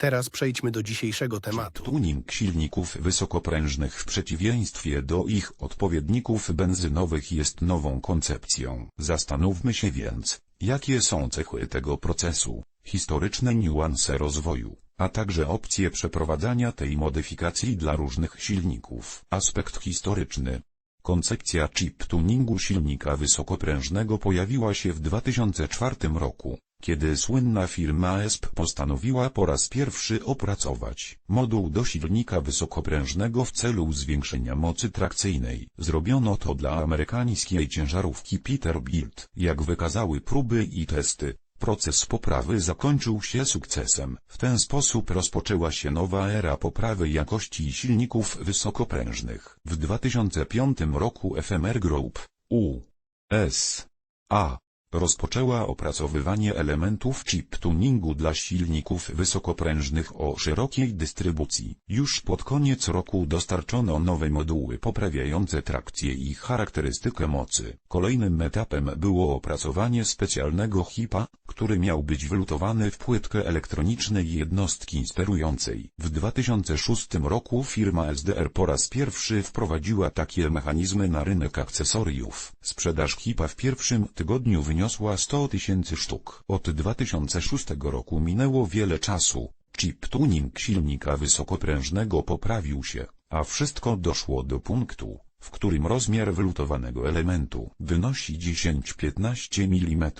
Teraz przejdźmy do dzisiejszego tematu. Tuning silników wysokoprężnych w przeciwieństwie do ich odpowiedników benzynowych jest nową koncepcją. Zastanówmy się więc, jakie są cechy tego procesu, historyczne niuanse rozwoju, a także opcje przeprowadzania tej modyfikacji dla różnych silników. Aspekt historyczny. Koncepcja chip tuningu silnika wysokoprężnego pojawiła się w 2004 roku, kiedy słynna firma ESP postanowiła po raz pierwszy opracować moduł do silnika wysokoprężnego w celu zwiększenia mocy trakcyjnej. Zrobiono to dla amerykańskiej ciężarówki Peterbilt. Jak wykazały próby i testy, proces poprawy zakończył się sukcesem. W ten sposób rozpoczęła się nowa era poprawy jakości silników wysokoprężnych. W 2005 roku FMR Group, U.S. A. Rozpoczęła opracowywanie elementów chip tuningu dla silników wysokoprężnych o szerokiej dystrybucji. Już pod koniec roku dostarczono nowe moduły poprawiające trakcję i charakterystykę mocy. Kolejnym etapem było opracowanie specjalnego chipa, który miał być wlutowany w płytkę elektronicznej jednostki sterującej. W 2006 roku firma SDR po raz pierwszy wprowadziła takie mechanizmy na rynek akcesoriów. Sprzedaż chipa w pierwszym tygodniu wyniosła 100 tysięcy sztuk. Od 2006 roku minęło wiele czasu. Chip tuning silnika wysokoprężnego poprawił się, a wszystko doszło do punktu, w którym rozmiar wylutowanego elementu wynosi 10-15 mm,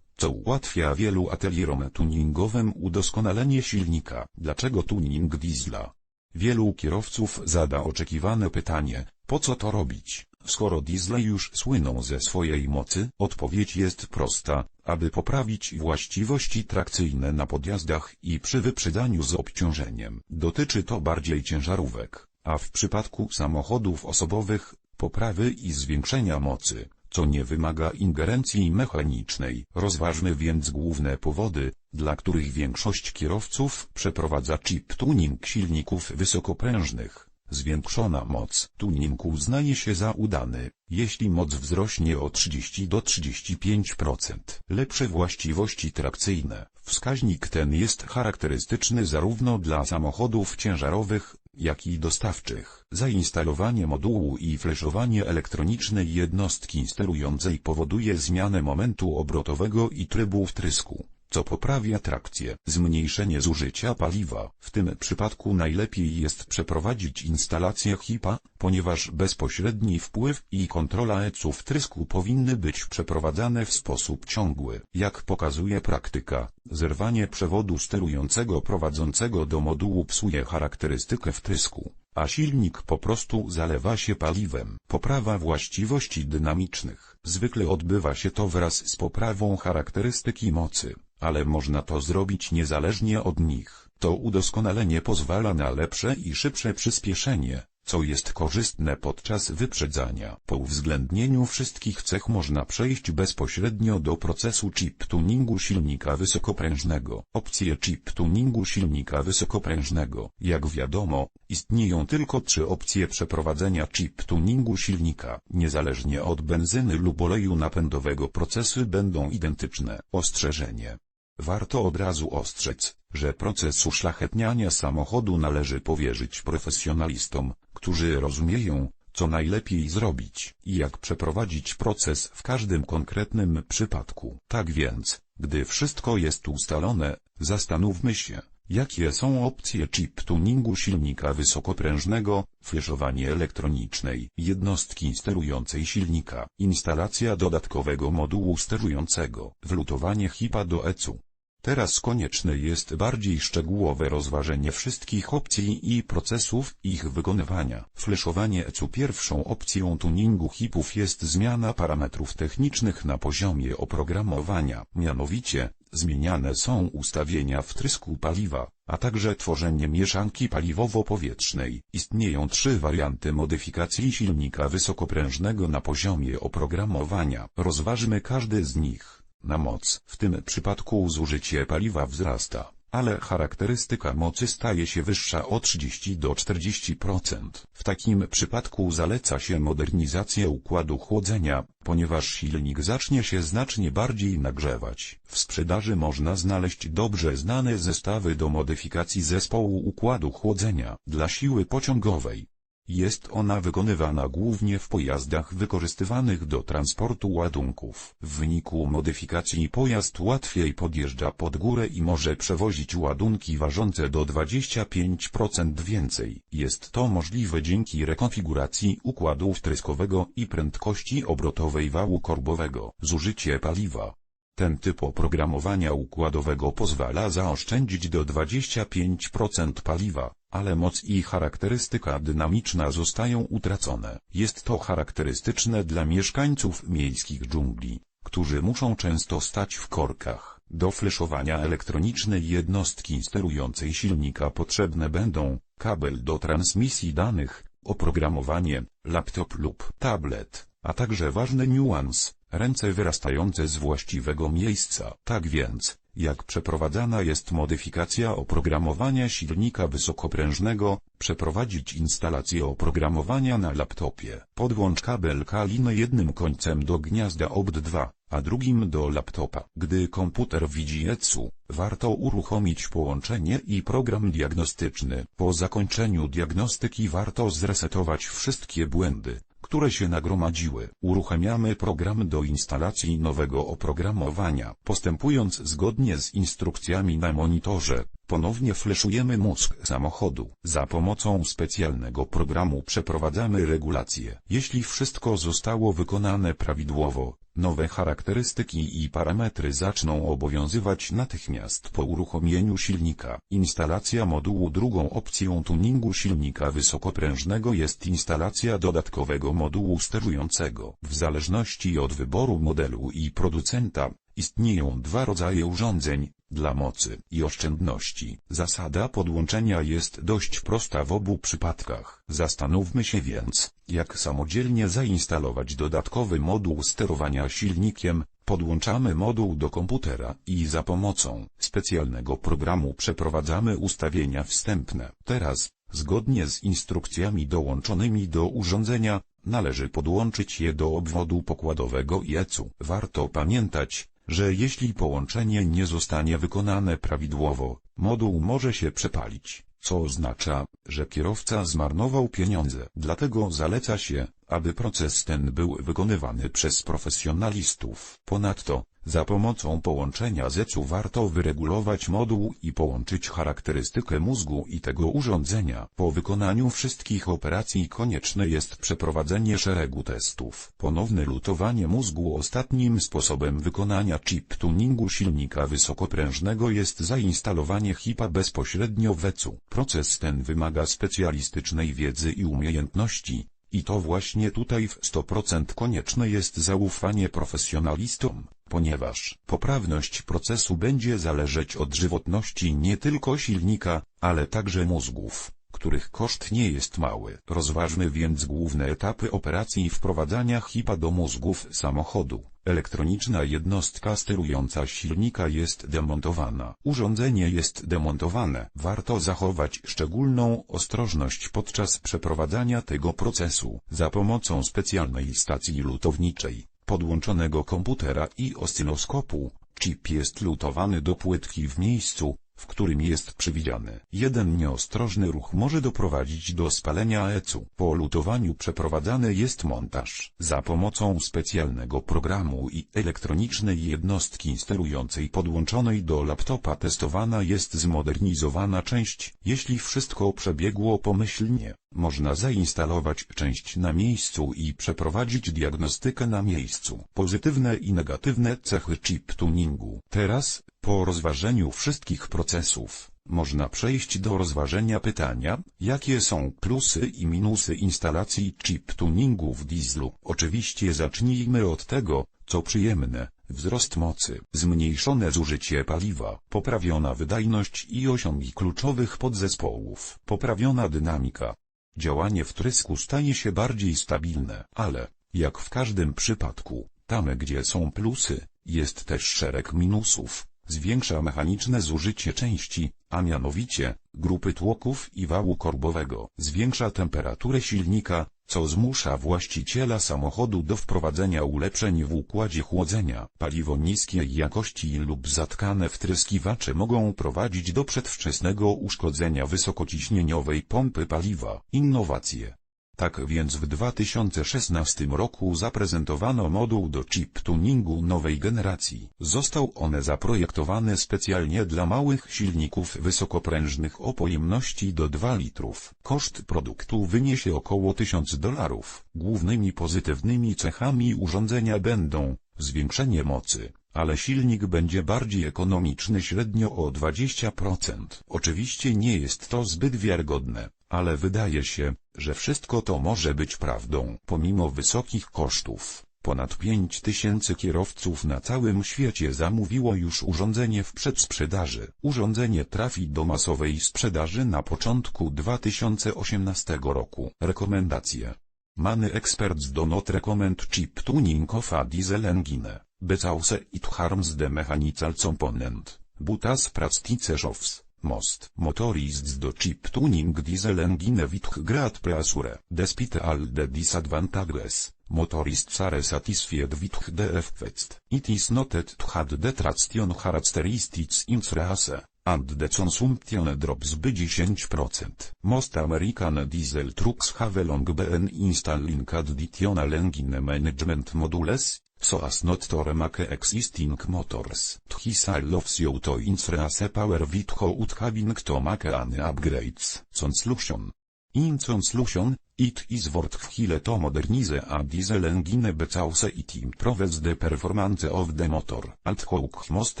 co ułatwia wielu atelierom tuningowym udoskonalenie silnika. Dlaczego tuning diesla? Wielu kierowców zada oczekiwane pytanie, po co to robić? Skoro diesle już słyną ze swojej mocy, odpowiedź jest prosta, aby poprawić właściwości trakcyjne na podjazdach i przy wyprzedzaniu z obciążeniem. Dotyczy to bardziej ciężarówek, a w przypadku samochodów osobowych, poprawy i zwiększenia mocy, co nie wymaga ingerencji mechanicznej. Rozważmy więc główne powody, dla których większość kierowców przeprowadza chip tuning silników wysokoprężnych. Zwiększona moc tuningu uznaje się za udany, jeśli moc wzrośnie o 30 do 35%. Lepsze właściwości trakcyjne. Wskaźnik ten jest charakterystyczny zarówno dla samochodów ciężarowych, jak i dostawczych. Zainstalowanie modułu i fleszowanie elektronicznej jednostki sterującej powoduje zmianę momentu obrotowego i trybu wtrysku co poprawia trakcję. Zmniejszenie zużycia paliwa. W tym przypadku najlepiej jest przeprowadzić instalację HIPA, ponieważ bezpośredni wpływ i kontrola ECU wtrysku powinny być przeprowadzane w sposób ciągły. Jak pokazuje praktyka, zerwanie przewodu sterującego prowadzącego do modułu psuje charakterystykę wtrysku a silnik po prostu zalewa się paliwem. Poprawa właściwości dynamicznych. Zwykle odbywa się to wraz z poprawą charakterystyki mocy ale można to zrobić niezależnie od nich. To udoskonalenie pozwala na lepsze i szybsze przyspieszenie, co jest korzystne podczas wyprzedzania. Po uwzględnieniu wszystkich cech można przejść bezpośrednio do procesu chip tuningu silnika wysokoprężnego. Opcje chip tuningu silnika wysokoprężnego. Jak wiadomo, istnieją tylko trzy opcje przeprowadzenia chip tuningu silnika. Niezależnie od benzyny lub oleju napędowego procesy będą identyczne. Ostrzeżenie. Warto od razu ostrzec, że proces uszlachetniania samochodu należy powierzyć profesjonalistom, którzy rozumieją, co najlepiej zrobić i jak przeprowadzić proces w każdym konkretnym przypadku. Tak więc, gdy wszystko jest ustalone, zastanówmy się, jakie są opcje chip tuningu silnika wysokoprężnego, fleszowanie elektronicznej jednostki sterującej silnika, instalacja dodatkowego modułu sterującego, wlutowanie HIPA do ECU. Teraz konieczne jest bardziej szczegółowe rozważenie wszystkich opcji i procesów ich wykonywania. Fleszowanie ECU Pierwszą opcją tuningu hipów jest zmiana parametrów technicznych na poziomie oprogramowania. Mianowicie, Zmieniane są ustawienia wtrysku paliwa, a także tworzenie mieszanki paliwowo-powietrznej. Istnieją trzy warianty modyfikacji silnika wysokoprężnego na poziomie oprogramowania. Rozważmy każdy z nich. Na moc. W tym przypadku zużycie paliwa wzrasta, ale charakterystyka mocy staje się wyższa o 30 do 40%. W takim przypadku zaleca się modernizację układu chłodzenia, ponieważ silnik zacznie się znacznie bardziej nagrzewać. W sprzedaży można znaleźć dobrze znane zestawy do modyfikacji zespołu układu chłodzenia dla siły pociągowej. Jest ona wykonywana głównie w pojazdach wykorzystywanych do transportu ładunków. W wyniku modyfikacji pojazd łatwiej podjeżdża pod górę i może przewozić ładunki ważące do 25% więcej. Jest to możliwe dzięki rekonfiguracji układu wtryskowego i prędkości obrotowej wału korbowego. Zużycie paliwa. Ten typ oprogramowania układowego pozwala zaoszczędzić do 25% paliwa, ale moc i charakterystyka dynamiczna zostają utracone. Jest to charakterystyczne dla mieszkańców miejskich dżungli, którzy muszą często stać w korkach. Do fleszowania elektronicznej jednostki sterującej silnika potrzebne będą kabel do transmisji danych, oprogramowanie, laptop lub tablet, a także ważny niuans, ręce wyrastające z właściwego miejsca. Tak więc, jak przeprowadzana jest modyfikacja oprogramowania silnika wysokoprężnego, przeprowadzić instalację oprogramowania na laptopie. Podłącz kabel Kaliny jednym końcem do gniazda OBD2, a drugim do laptopa. Gdy komputer widzi ECU, warto uruchomić połączenie i program diagnostyczny. Po zakończeniu diagnostyki warto zresetować wszystkie błędy które się nagromadziły. Uruchamiamy program do instalacji nowego oprogramowania. Postępując zgodnie z instrukcjami na monitorze, ponownie fleszujemy mózg samochodu. Za pomocą specjalnego programu przeprowadzamy regulacje. Jeśli wszystko zostało wykonane prawidłowo, nowe charakterystyki i parametry zaczną obowiązywać natychmiast po uruchomieniu silnika. Instalacja modułu Drugą opcją tuningu silnika wysokoprężnego jest instalacja dodatkowego modułu sterującego. W zależności od wyboru modelu i producenta, istnieją dwa rodzaje urządzeń, dla mocy i oszczędności. Zasada podłączenia jest dość prosta w obu przypadkach. Zastanówmy się więc, jak samodzielnie zainstalować dodatkowy moduł sterowania silnikiem, Podłączamy moduł do komputera i za pomocą specjalnego programu przeprowadzamy ustawienia wstępne. Teraz, zgodnie z instrukcjami dołączonymi do urządzenia, należy podłączyć je do obwodu pokładowego i ECU. Warto pamiętać, że jeśli połączenie nie zostanie wykonane prawidłowo, moduł może się przepalić, co oznacza, że kierowca zmarnował pieniądze. Dlatego zaleca się, aby proces ten był wykonywany przez profesjonalistów. Ponadto, za pomocą połączenia zecu warto wyregulować moduł i połączyć charakterystykę mózgu i tego urządzenia. Po wykonaniu wszystkich operacji konieczne jest przeprowadzenie szeregu testów. Ponowne lutowanie mózgu ostatnim sposobem wykonania chip tuningu silnika wysokoprężnego jest zainstalowanie HIPA bezpośrednio w ECU. Proces ten wymaga specjalistycznej wiedzy i umiejętności, i to właśnie tutaj w 100% konieczne jest zaufanie profesjonalistom, ponieważ poprawność procesu będzie zależeć od żywotności nie tylko silnika, ale także mózgów, których koszt nie jest mały. Rozważmy więc główne etapy operacji wprowadzania HIPA do mózgów samochodu. Elektroniczna jednostka sterująca silnika jest demontowana. Urządzenie jest demontowane. Warto zachować szczególną ostrożność podczas przeprowadzania tego procesu. Za pomocą specjalnej stacji lutowniczej, podłączonego komputera i oscyloskopu, chip jest lutowany do płytki w miejscu, w którym jest przewidziany. Jeden nieostrożny ruch może doprowadzić do spalenia ECU. Po lutowaniu przeprowadzany jest montaż. Za pomocą specjalnego programu i elektronicznej jednostki sterującej podłączonej do laptopa testowana jest zmodernizowana część. Jeśli wszystko przebiegło pomyślnie, można zainstalować część na miejscu i przeprowadzić diagnostykę na miejscu. Pozytywne i negatywne cechy chip tuningu. Teraz, po rozważeniu wszystkich procesów, można przejść do rozważenia pytania, jakie są plusy i minusy instalacji chip tuningu w dieslu. Oczywiście zacznijmy od tego, co przyjemne. Wzrost mocy, zmniejszone zużycie paliwa, poprawiona wydajność i osiągi kluczowych podzespołów, poprawiona dynamika. Działanie wtrysku staje się bardziej stabilne, ale, jak w każdym przypadku, tam gdzie są plusy, jest też szereg minusów. Zwiększa mechaniczne zużycie części, a mianowicie, grupy tłoków i wału korbowego. Zwiększa temperaturę silnika, co zmusza właściciela samochodu do wprowadzenia ulepszeń w układzie chłodzenia. Paliwo niskiej jakości lub zatkane wtryskiwacze mogą prowadzić do przedwczesnego uszkodzenia wysokociśnieniowej pompy paliwa. Innowacje. Tak więc w 2016 roku zaprezentowano moduł do chip tuningu nowej generacji. Został on zaprojektowany specjalnie dla małych silników wysokoprężnych o pojemności do 2 litrów. Koszt produktu wyniesie około 1000 dolarów. Głównymi pozytywnymi cechami urządzenia będą zwiększenie mocy, ale silnik będzie bardziej ekonomiczny średnio o 20%. Oczywiście nie jest to zbyt wiarygodne, ale wydaje się, że wszystko to może być prawdą. Pomimo wysokich kosztów, ponad 5000 kierowców na całym świecie zamówiło już urządzenie w przedsprzedaży. Urządzenie trafi do masowej sprzedaży na początku 2018 roku. Rekomendacje Many experts do not recommend chip tuning of a diesel engine, because it harms the mechanical component, but as practitioners, most motorists do chip tuning diesel engine with great pleasure, despite all the disadvantages. Motorists are satisfied with the effects. It is noted have the traction characteristics in race, and the consumption drops by 10%. Most American diesel trucks have long been installing additional engine management modules, so as not to remake existing motors. This allows you to increase power without having to make any upgrades. Conclusion In conclusion, it is worthwhile to modernize a diesel engine because it improves the performance of the motor. Although most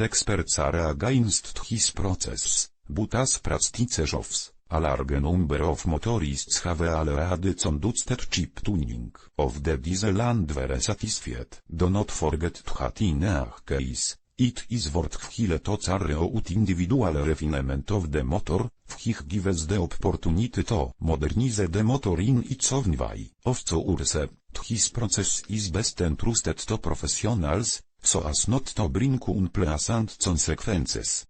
experts are against this process, but as practitioners, a large number of motorists have already conducted chip tuning of the diesel and were satisfied. Do not forget that in a case, it is worthwhile to carry out individual refinement of the motor, which gives the opportunity to modernize the motor in its own way. Of course, this process is best entrusted to professionals, so as not to bring unpleasant consequences.